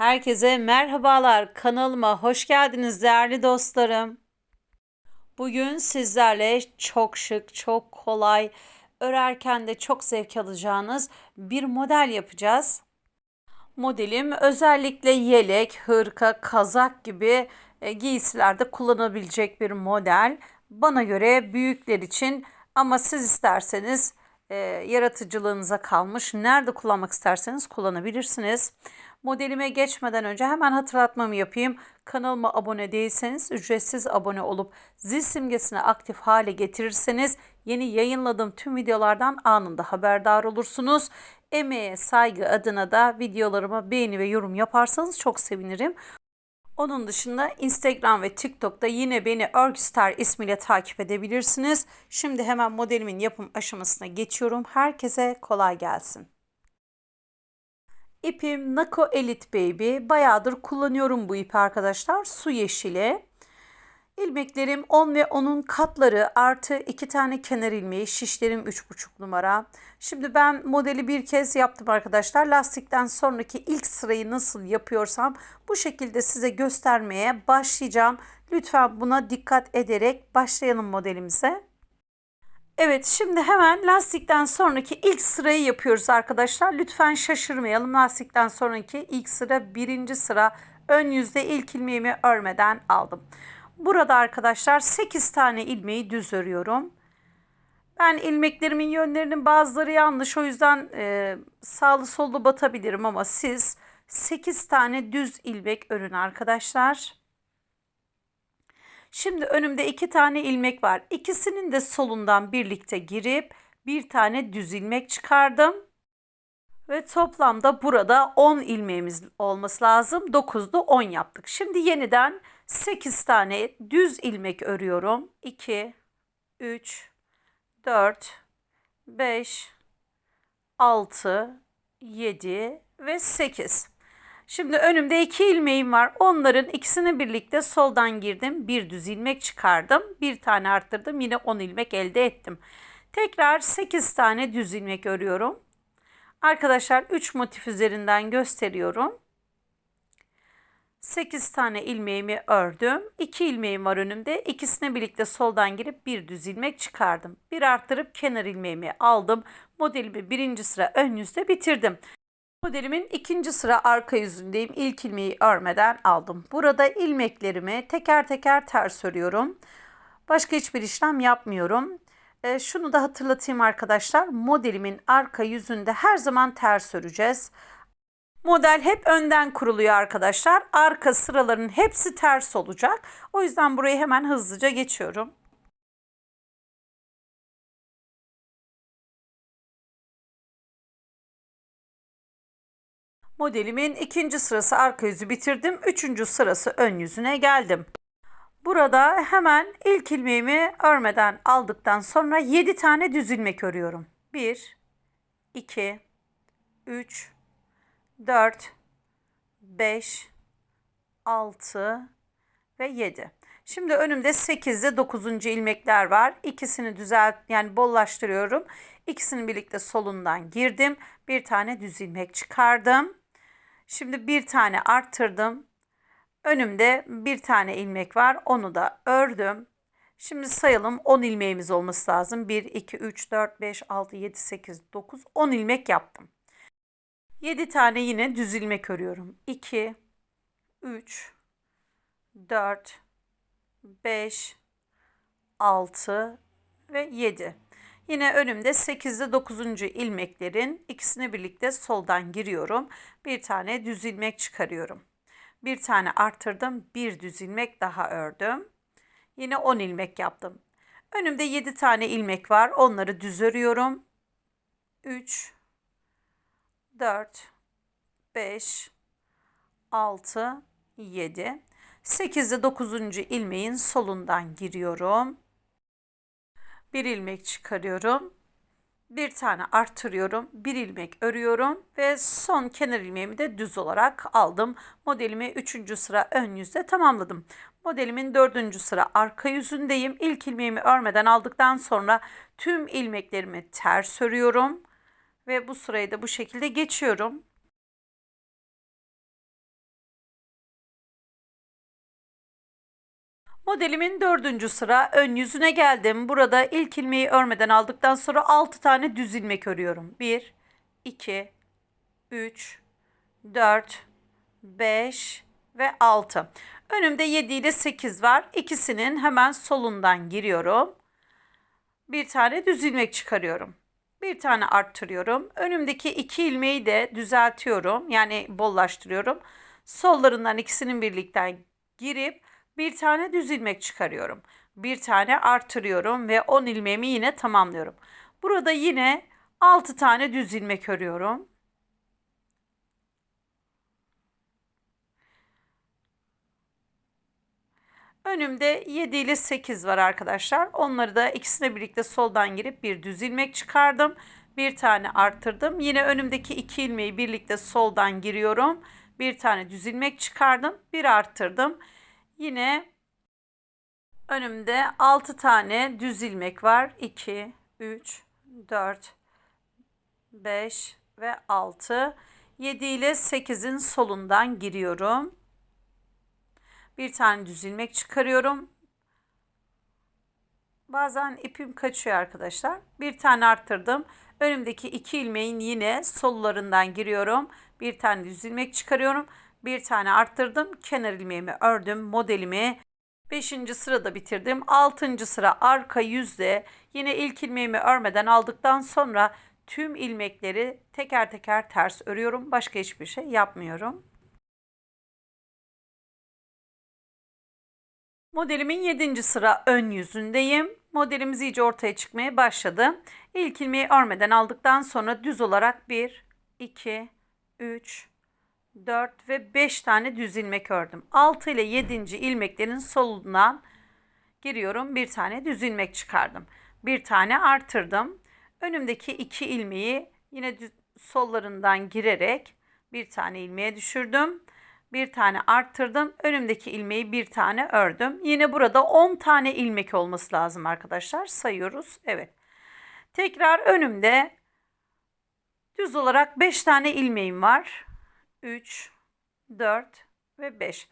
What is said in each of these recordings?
Herkese merhabalar. Kanalıma hoş geldiniz değerli dostlarım. Bugün sizlerle çok şık, çok kolay, örerken de çok zevk alacağınız bir model yapacağız. Modelim özellikle yelek, hırka, kazak gibi e, giysilerde kullanabilecek bir model. Bana göre büyükler için ama siz isterseniz e, yaratıcılığınıza kalmış. Nerede kullanmak isterseniz kullanabilirsiniz. Modelime geçmeden önce hemen hatırlatmamı yapayım. Kanalıma abone değilseniz ücretsiz abone olup zil simgesini aktif hale getirirseniz yeni yayınladığım tüm videolardan anında haberdar olursunuz. Emeğe saygı adına da videolarıma beğeni ve yorum yaparsanız çok sevinirim. Onun dışında Instagram ve TikTok'ta yine beni Örgstar ismiyle takip edebilirsiniz. Şimdi hemen modelimin yapım aşamasına geçiyorum. Herkese kolay gelsin. İpim Nako Elite Baby. Bayağıdır kullanıyorum bu ipi arkadaşlar. Su yeşili. İlmeklerim 10 ve 10'un katları artı 2 tane kenar ilmeği. Şişlerim 3,5 numara. Şimdi ben modeli bir kez yaptım arkadaşlar. Lastikten sonraki ilk sırayı nasıl yapıyorsam bu şekilde size göstermeye başlayacağım. Lütfen buna dikkat ederek başlayalım modelimize. Evet şimdi hemen lastikten sonraki ilk sırayı yapıyoruz arkadaşlar. Lütfen şaşırmayalım. Lastikten sonraki ilk sıra birinci sıra ön yüzde ilk ilmeğimi örmeden aldım. Burada arkadaşlar 8 tane ilmeği düz örüyorum. Ben ilmeklerimin yönlerinin bazıları yanlış o yüzden e, sağlı sollu batabilirim ama siz 8 tane düz ilmek örün arkadaşlar. Şimdi önümde iki tane ilmek var. İkisinin de solundan birlikte girip bir tane düz ilmek çıkardım. Ve toplamda burada 10 ilmeğimiz olması lazım. 9'da 10 yaptık. Şimdi yeniden 8 tane düz ilmek örüyorum. 2, 3, 4, 5, 6, 7 ve 8. Şimdi önümde iki ilmeğim var. Onların ikisini birlikte soldan girdim. Bir düz ilmek çıkardım. Bir tane arttırdım. Yine 10 ilmek elde ettim. Tekrar 8 tane düz ilmek örüyorum. Arkadaşlar 3 motif üzerinden gösteriyorum. 8 tane ilmeğimi ördüm. 2 ilmeğim var önümde. İkisine birlikte soldan girip bir düz ilmek çıkardım. Bir arttırıp kenar ilmeğimi aldım. Modelimi birinci sıra ön yüzde bitirdim. Modelimin ikinci sıra arka yüzündeyim. İlk ilmeği örmeden aldım. Burada ilmeklerimi teker teker ters örüyorum. Başka hiçbir işlem yapmıyorum. E, şunu da hatırlatayım arkadaşlar. Modelimin arka yüzünde her zaman ters öreceğiz. Model hep önden kuruluyor arkadaşlar. Arka sıraların hepsi ters olacak. O yüzden burayı hemen hızlıca geçiyorum. Modelimin ikinci sırası arka yüzü bitirdim. Üçüncü sırası ön yüzüne geldim. Burada hemen ilk ilmeğimi örmeden aldıktan sonra 7 tane düz ilmek örüyorum. 1, 2, 3, 4, 5, 6 ve 7. Şimdi önümde 8 ile 9. ilmekler var. İkisini düzelt yani bollaştırıyorum. İkisini birlikte solundan girdim. Bir tane düz ilmek çıkardım. Şimdi bir tane arttırdım. Önümde bir tane ilmek var. Onu da ördüm. Şimdi sayalım 10 ilmeğimiz olması lazım. 1, 2, 3, 4, 5, 6, 7, 8, 9, 10 ilmek yaptım. 7 tane yine düz ilmek örüyorum. 2, 3, 4, 5, 6 ve 7. Yine önümde 8 ile 9. ilmeklerin ikisini birlikte soldan giriyorum. Bir tane düz ilmek çıkarıyorum. Bir tane arttırdım. Bir düz ilmek daha ördüm. Yine 10 ilmek yaptım. Önümde 7 tane ilmek var. Onları düz örüyorum. 3 4 5 6 7 8 ile 9. ilmeğin solundan giriyorum bir ilmek çıkarıyorum. Bir tane artırıyorum. Bir ilmek örüyorum ve son kenar ilmeğimi de düz olarak aldım. Modelimi 3. sıra ön yüzde tamamladım. Modelimin 4. sıra arka yüzündeyim. İlk ilmeğimi örmeden aldıktan sonra tüm ilmeklerimi ters örüyorum ve bu sırayı da bu şekilde geçiyorum. Modelimin dördüncü sıra ön yüzüne geldim. Burada ilk ilmeği örmeden aldıktan sonra 6 tane düz ilmek örüyorum. 1, 2, 3, 4, 5 ve 6. Önümde 7 ile 8 var. İkisinin hemen solundan giriyorum. Bir tane düz ilmek çıkarıyorum. Bir tane arttırıyorum. Önümdeki iki ilmeği de düzeltiyorum. Yani bollaştırıyorum. Sollarından ikisinin birlikten girip bir tane düz ilmek çıkarıyorum. Bir tane arttırıyorum ve 10 ilmeğimi yine tamamlıyorum. Burada yine 6 tane düz ilmek örüyorum. Önümde 7 ile 8 var arkadaşlar. Onları da ikisine birlikte soldan girip bir düz ilmek çıkardım. Bir tane arttırdım. Yine önümdeki iki ilmeği birlikte soldan giriyorum. Bir tane düz ilmek çıkardım. Bir arttırdım. Yine önümde 6 tane düz ilmek var. 2, 3, 4, 5 ve 6. 7 ile 8'in solundan giriyorum. Bir tane düz ilmek çıkarıyorum. Bazen ipim kaçıyor arkadaşlar. Bir tane arttırdım. Önümdeki iki ilmeğin yine sollarından giriyorum. Bir tane düz ilmek çıkarıyorum. Bir tane arttırdım. Kenar ilmeğimi ördüm. Modelimi 5. sırada bitirdim. 6. sıra arka yüzde yine ilk ilmeğimi örmeden aldıktan sonra tüm ilmekleri teker teker ters örüyorum. Başka hiçbir şey yapmıyorum. Modelimin 7. sıra ön yüzündeyim. Modelimiz iyice ortaya çıkmaya başladı. İlk ilmeği örmeden aldıktan sonra düz olarak 1, 2, 3, 4 ve 5 tane düz ilmek ördüm. 6 ile 7. ilmeklerin solundan giriyorum. Bir tane düz ilmek çıkardım. Bir tane artırdım. Önümdeki iki ilmeği yine düz, sollarından girerek bir tane ilmeğe düşürdüm bir tane arttırdım. Önümdeki ilmeği bir tane ördüm. Yine burada 10 tane ilmek olması lazım arkadaşlar. Sayıyoruz. Evet. Tekrar önümde düz olarak 5 tane ilmeğim var. 3, 4 ve 5.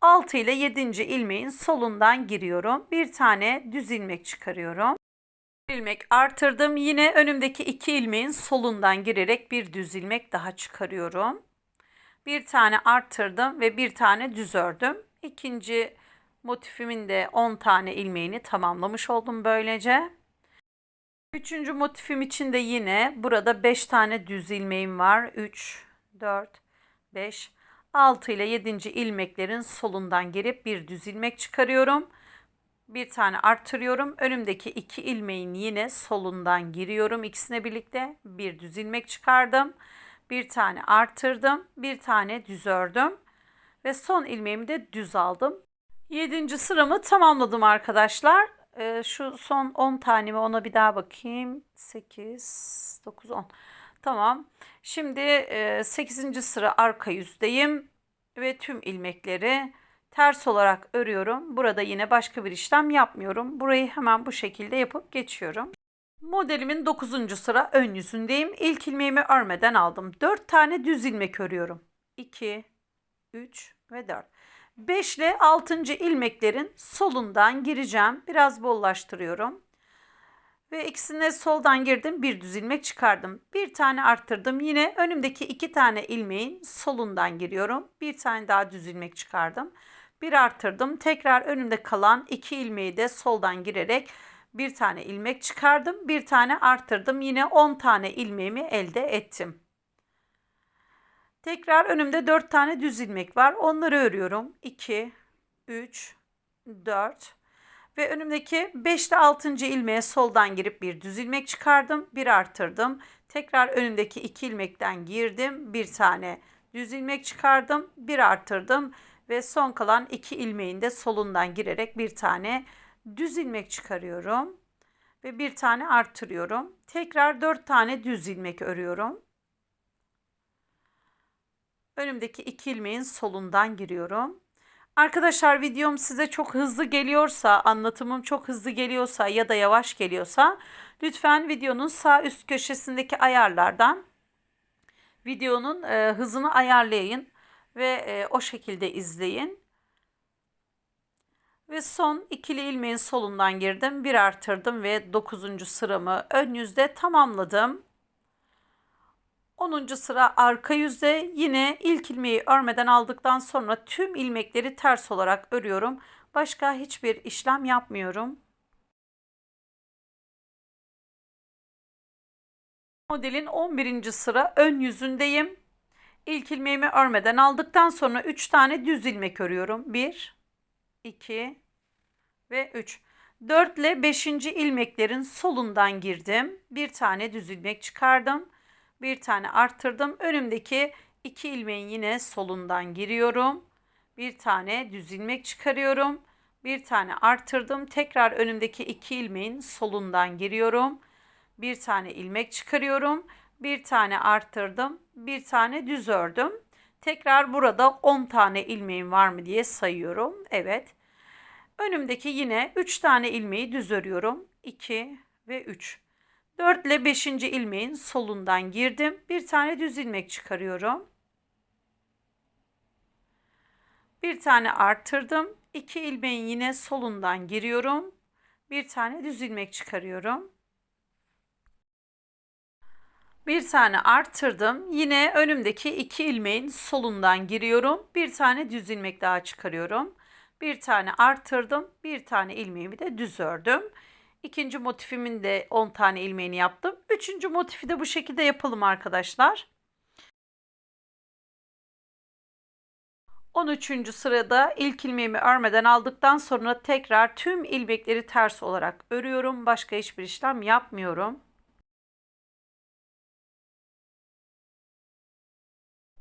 6 ile 7. ilmeğin solundan giriyorum. Bir tane düz ilmek çıkarıyorum. Bir ilmek artırdım. Yine önümdeki iki ilmeğin solundan girerek bir düz ilmek daha çıkarıyorum. Bir tane arttırdım ve bir tane düz ördüm. İkinci motifimin de 10 tane ilmeğini tamamlamış oldum böylece. Üçüncü motifim için de yine burada 5 tane düz ilmeğim var. 3, 4, 5, 6 ile 7. ilmeklerin solundan girip bir düz ilmek çıkarıyorum. Bir tane arttırıyorum. Önümdeki iki ilmeğin yine solundan giriyorum. İkisine birlikte bir düz ilmek çıkardım bir tane artırdım, bir tane düz ördüm ve son ilmeğimi de düz aldım. 7. sıramı tamamladım arkadaşlar. Ee, şu son 10 tanemi ona bir daha bakayım. 8, 9, 10. Tamam. Şimdi e, 8. sıra arka yüzdeyim ve tüm ilmekleri ters olarak örüyorum. Burada yine başka bir işlem yapmıyorum. Burayı hemen bu şekilde yapıp geçiyorum. Modelimin 9. sıra ön yüzündeyim. İlk ilmeğimi örmeden aldım. 4 tane düz ilmek örüyorum. 2, 3 ve 4. 5 ile 6. ilmeklerin solundan gireceğim. Biraz bollaştırıyorum. Ve ikisine soldan girdim. Bir düz ilmek çıkardım. Bir tane arttırdım. Yine önümdeki iki tane ilmeğin solundan giriyorum. Bir tane daha düz ilmek çıkardım. Bir arttırdım. Tekrar önümde kalan iki ilmeği de soldan girerek bir tane ilmek çıkardım. Bir tane arttırdım. Yine 10 tane ilmeğimi elde ettim. Tekrar önümde 4 tane düz ilmek var. Onları örüyorum. 2, 3, 4 ve önümdeki 5 ile 6. ilmeğe soldan girip bir düz ilmek çıkardım. Bir arttırdım. Tekrar önümdeki 2 ilmekten girdim. Bir tane düz ilmek çıkardım. Bir arttırdım ve son kalan 2 ilmeğin de solundan girerek bir tane düz ilmek çıkarıyorum ve bir tane arttırıyorum. Tekrar 4 tane düz ilmek örüyorum. Önümdeki iki ilmeğin solundan giriyorum. Arkadaşlar videom size çok hızlı geliyorsa, anlatımım çok hızlı geliyorsa ya da yavaş geliyorsa lütfen videonun sağ üst köşesindeki ayarlardan videonun e, hızını ayarlayın ve e, o şekilde izleyin. Ve son ikili ilmeğin solundan girdim. Bir artırdım ve 9. sıramı ön yüzde tamamladım. 10. sıra arka yüzde yine ilk ilmeği örmeden aldıktan sonra tüm ilmekleri ters olarak örüyorum. Başka hiçbir işlem yapmıyorum. Modelin 11. sıra ön yüzündeyim. İlk ilmeğimi örmeden aldıktan sonra 3 tane düz ilmek örüyorum. 1 2 ve 3. 4 ile 5. ilmeklerin solundan girdim. Bir tane düz ilmek çıkardım. Bir tane arttırdım. Önümdeki 2 ilmeğin yine solundan giriyorum. Bir tane düz ilmek çıkarıyorum. Bir tane arttırdım. Tekrar önümdeki 2 ilmeğin solundan giriyorum. Bir tane ilmek çıkarıyorum. Bir tane arttırdım. Bir tane düz ördüm. Tekrar burada 10 tane ilmeğim var mı diye sayıyorum. Evet. Önümdeki yine 3 tane ilmeği düz örüyorum. 2 ve 3. 4 ile 5. ilmeğin solundan girdim. Bir tane düz ilmek çıkarıyorum. Bir tane arttırdım. 2 ilmeğin yine solundan giriyorum. Bir tane düz ilmek çıkarıyorum. Bir tane arttırdım. Yine önümdeki iki ilmeğin solundan giriyorum. Bir tane düz ilmek daha çıkarıyorum. Bir tane arttırdım. Bir tane ilmeğimi de düz ördüm. İkinci motifimin de 10 tane ilmeğini yaptım. Üçüncü motifi de bu şekilde yapalım arkadaşlar. 13. sırada ilk ilmeğimi örmeden aldıktan sonra tekrar tüm ilmekleri ters olarak örüyorum. Başka hiçbir işlem yapmıyorum.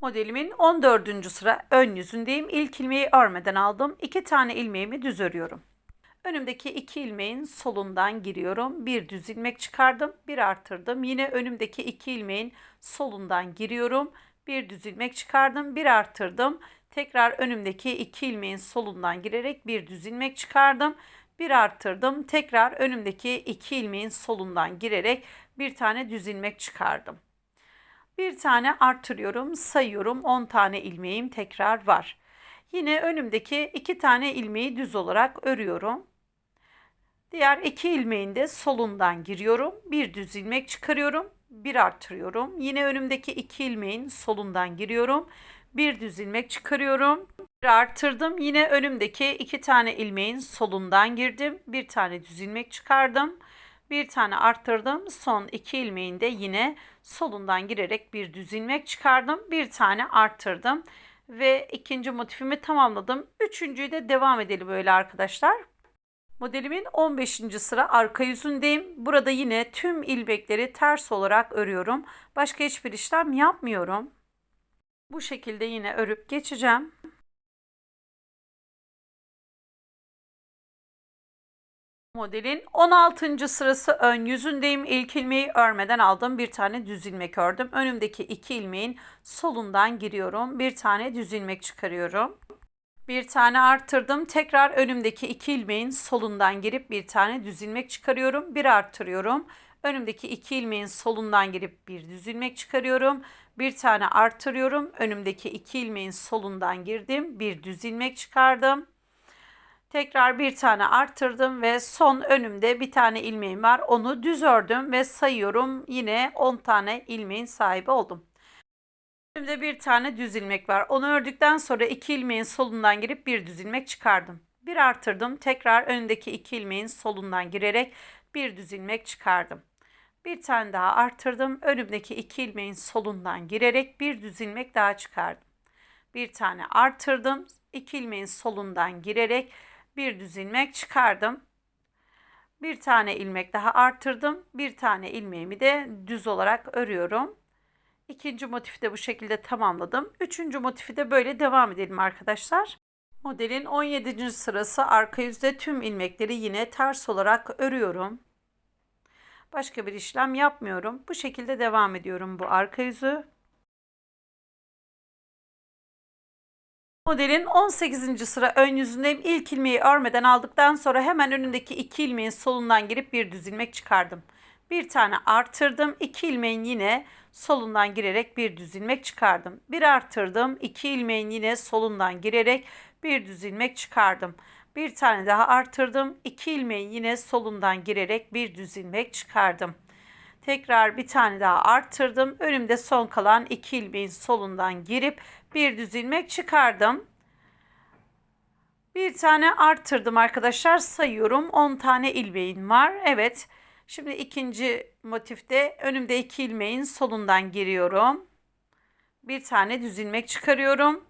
Modelimin 14. sıra ön yüzündeyim. İlk ilmeği örmeden aldım. 2 tane ilmeğimi düz örüyorum. Önümdeki iki ilmeğin solundan giriyorum. Bir düz ilmek çıkardım, bir artırdım. Yine önümdeki iki ilmeğin solundan giriyorum. Bir düz ilmek çıkardım, bir artırdım. Tekrar önümdeki iki ilmeğin solundan girerek bir düz ilmek çıkardım. Bir arttırdım. Tekrar önümdeki iki ilmeğin solundan girerek bir tane düz ilmek çıkardım. Bir tane artırıyorum, sayıyorum. 10 tane ilmeğim tekrar var. Yine önümdeki iki tane ilmeği düz olarak örüyorum. Diğer iki ilmeğin de solundan giriyorum. Bir düz ilmek çıkarıyorum. Bir artırıyorum. Yine önümdeki iki ilmeğin solundan giriyorum. Bir düz ilmek çıkarıyorum. Bir artırdım. Yine önümdeki iki tane ilmeğin solundan girdim. Bir tane düz ilmek çıkardım. Bir tane arttırdım. Son iki ilmeğin de yine solundan girerek bir düz ilmek çıkardım. Bir tane arttırdım. Ve ikinci motifimi tamamladım. Üçüncüyü de devam edelim böyle arkadaşlar. Modelimin 15. sıra arka yüzündeyim. Burada yine tüm ilmekleri ters olarak örüyorum. Başka hiçbir işlem yapmıyorum. Bu şekilde yine örüp geçeceğim. Modelin 16. sırası ön yüzündeyim. İlk ilmeği örmeden aldım. Bir tane düz ilmek ördüm. Önümdeki iki ilmeğin solundan giriyorum. Bir tane düz ilmek çıkarıyorum. Bir tane arttırdım. Tekrar önümdeki iki ilmeğin solundan girip bir tane düz ilmek çıkarıyorum. Bir arttırıyorum. Önümdeki iki ilmeğin solundan girip bir düz ilmek çıkarıyorum. Bir tane arttırıyorum. Önümdeki iki ilmeğin solundan girdim. Bir düz ilmek çıkardım. Tekrar bir tane arttırdım ve son önümde bir tane ilmeğim var. Onu düz ördüm ve sayıyorum. Yine 10 tane ilmeğin sahibi oldum. Önümde bir tane düz ilmek var. Onu ördükten sonra iki ilmeğin solundan girip bir düz ilmek çıkardım. Bir artırdım. Tekrar önündeki iki ilmeğin solundan girerek bir düz ilmek çıkardım. Bir tane daha artırdım. Önümdeki iki ilmeğin solundan girerek bir düz ilmek daha çıkardım. Bir tane artırdım. iki ilmeğin solundan girerek bir düz ilmek çıkardım. Bir tane ilmek daha arttırdım. Bir tane ilmeğimi de düz olarak örüyorum. İkinci motifi de bu şekilde tamamladım. Üçüncü motifi de böyle devam edelim arkadaşlar. Modelin 17. sırası arka yüzde tüm ilmekleri yine ters olarak örüyorum. Başka bir işlem yapmıyorum. Bu şekilde devam ediyorum bu arka yüzü. Modelin 18. sıra ön yüzündeyim. İlk ilmeği örmeden aldıktan sonra hemen önündeki iki ilmeğin solundan girip bir düz ilmek çıkardım. Bir tane artırdım. İki ilmeğin yine solundan girerek bir düz ilmek çıkardım. Bir artırdım. iki ilmeğin yine solundan girerek bir düz ilmek çıkardım. Bir tane daha artırdım. 2 ilmeği yine solundan girerek bir düz ilmek çıkardım. Tekrar bir tane daha arttırdım. Önümde son kalan 2 ilmeğin solundan girip bir düz ilmek çıkardım. Bir tane arttırdım arkadaşlar. Sayıyorum. 10 tane ilmeğin var. Evet. Şimdi ikinci motifte önümde 2 ilmeğin solundan giriyorum. Bir tane düz ilmek çıkarıyorum.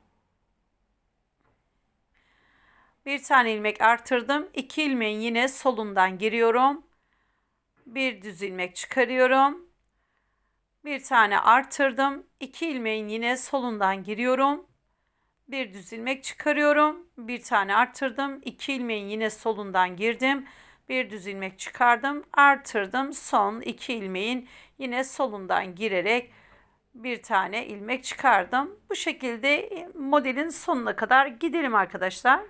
Bir tane ilmek artırdım. 2 ilmeğin yine solundan giriyorum. Bir düz ilmek çıkarıyorum. Bir tane artırdım. 2 ilmeğin yine solundan giriyorum. Bir düz ilmek çıkarıyorum. Bir tane artırdım. 2 ilmeğin yine solundan girdim. Bir düz ilmek çıkardım. Artırdım. Son 2 ilmeğin yine solundan girerek bir tane ilmek çıkardım. Bu şekilde modelin sonuna kadar gidelim arkadaşlar.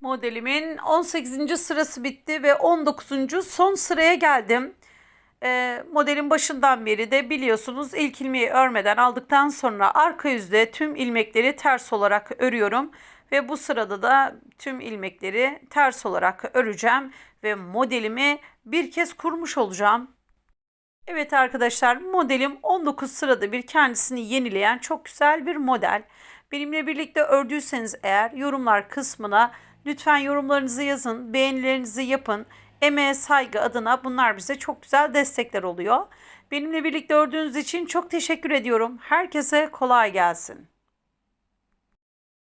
Modelimin 18. sırası bitti ve 19. son sıraya geldim. Ee, modelin başından beri de biliyorsunuz ilk ilmeği örmeden aldıktan sonra arka yüzde tüm ilmekleri ters olarak örüyorum. Ve bu sırada da tüm ilmekleri ters olarak öreceğim ve modelimi bir kez kurmuş olacağım. Evet arkadaşlar modelim 19 sırada bir kendisini yenileyen çok güzel bir model. Benimle birlikte ördüyseniz eğer yorumlar kısmına lütfen yorumlarınızı yazın, beğenilerinizi yapın. Emeğe saygı adına bunlar bize çok güzel destekler oluyor. Benimle birlikte ördüğünüz için çok teşekkür ediyorum. Herkese kolay gelsin.